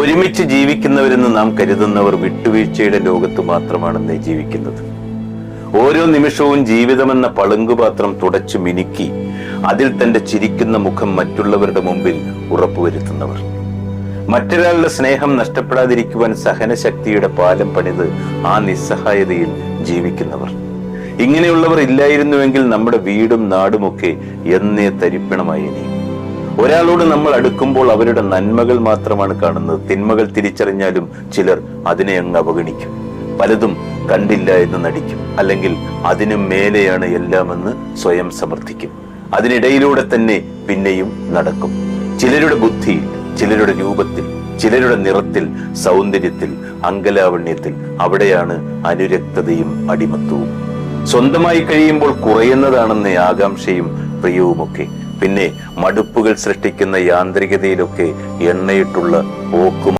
ഒരുമിച്ച് ജീവിക്കുന്നവരെന്ന് നാം കരുതുന്നവർ വിട്ടുവീഴ്ചയുടെ ലോകത്ത് മാത്രമാണ് ജീവിക്കുന്നത്. ഓരോ നിമിഷവും ജീവിതമെന്ന പളുങ്കുപാത്രം തുടച്ചു മിനുക്കി അതിൽ തന്റെ ചിരിക്കുന്ന മുഖം മറ്റുള്ളവരുടെ മുമ്പിൽ ഉറപ്പുവരുത്തുന്നവർ. മറ്റൊരാളുടെ സ്നേഹം നഷ്ടപ്പെടാതിരിക്കുവാൻ സഹനശക്തിയുടെ പാലം പണിത് ആ നിസ്സഹായതയിൽ ജീവിക്കുന്നവർ. ഇങ്ങനെയുള്ളവർ ഇല്ലായിരുന്നുവെങ്കിൽ നമ്മുടെ വീടും നാടുമൊക്കെ എന്നേ തരിപ്പണമായി ഇനിയും ഒരാളോട് നമ്മൾ അടുക്കുമ്പോൾ അവരുടെ നന്മകൾ മാത്രമാണ് കാണുന്നത്. തിന്മകൾ തിരിച്ചറിഞ്ഞാലും ചിലർ അതിനെ അങ്ങ് അവഗണിക്കും. പലതും കണ്ടില്ല എന്ന് നടിക്കും. അല്ലെങ്കിൽ അതിനും മേലെയാണ് എല്ലാമെന്ന് സ്വയം സമർത്ഥിക്കും. അതിനിടയിലൂടെ തന്നെ പിന്നെയും നടക്കും. ചിലരുടെ ബുദ്ധിയിൽ ചിലരുടെ രൂപത്തിൽ ചിലരുടെ നിറത്തിൽ സൗന്ദര്യത്തിൽ അങ്കലാവണ്യത്തിൽ അവിടെയാണ് അനുരക്തതയും അടിമത്വവും സ്വന്തമായി കഴിയുമ്പോൾ കുറയുന്നതാണെന്ന ആകാംക്ഷയും പ്രിയവുമൊക്കെ പിന്നെ മടുപ്പുകൾ സൃഷ്ടിക്കുന്ന യാന്ത്രികതയിലൊക്കെ എണ്ണയിട്ടുള്ള പോക്കും